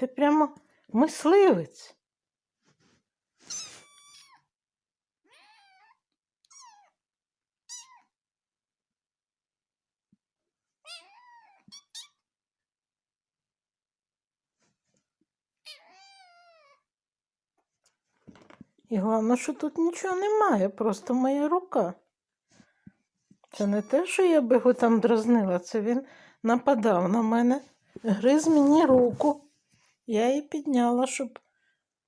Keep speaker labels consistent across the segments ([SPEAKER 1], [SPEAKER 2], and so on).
[SPEAKER 1] Ти прямо мисливець. І головне, що тут нічого немає, просто моя рука. Це не те, що я би його там дразнила, це він нападав на мене, гриз мені руку. Я її підняла, щоб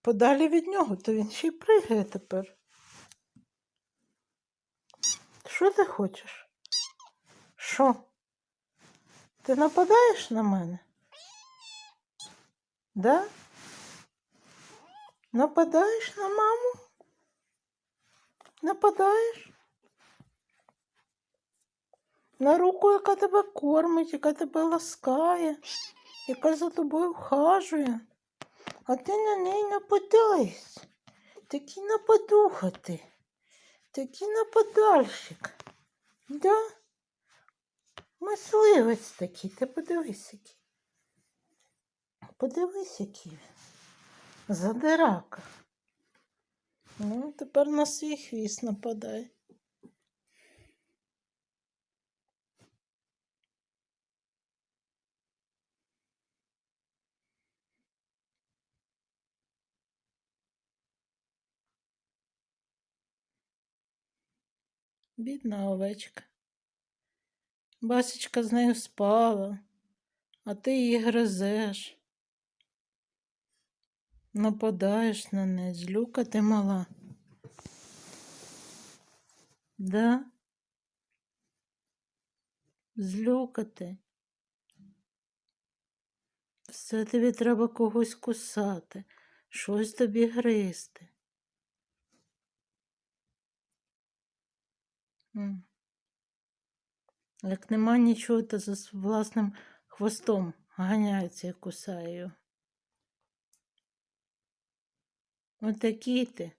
[SPEAKER 1] подалі від нього, то він ще й пригає тепер. Що ти хочеш? Що? Ти нападаєш на мене? Да? Нападаєш на маму? Нападаєш? На руку, яка тебе кормить, яка тебе ласкає, яка за тобою вхажує. А ти на неї нападаєш. Такий нападуха ти. Такий нападальщик. Да? Мисливець такий, ти подивись який. Подивись, який. Задирака. Ну, тепер на свій хвіст нападає. Бідна овечка. Басечка з нею спала, а ти її гризеш. Нападаєш на неї, злюка ти мала. Да? Злюка ти. Все тобі треба когось кусати, щось тобі гризти. Як нема нічого, то за власним хвостом ганяється і кусає його. Отакий ти.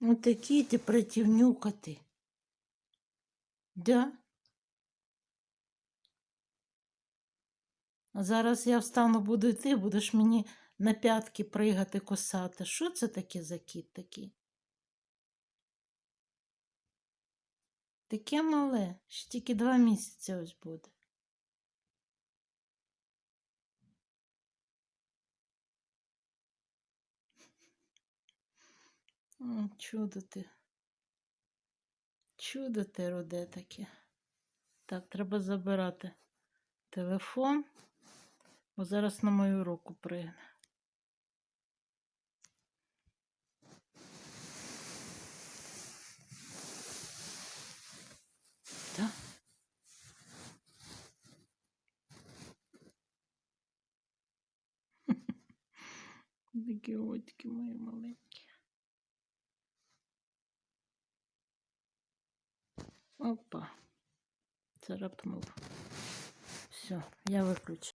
[SPEAKER 1] Отакий ти противнюка ти. Да? Зараз я встану, буду йти, будеш мені на п'ятки пригати, кусати. Що це таке за кіт такий? Таке мале, ще тільки два місяці ось буде. Чудо ти. Чудо ти роде таке. Так, треба забирати телефон, бо зараз на мою руку пригне. Такі очки мої маленькі. Опа. Царапнув. Все, я виключу.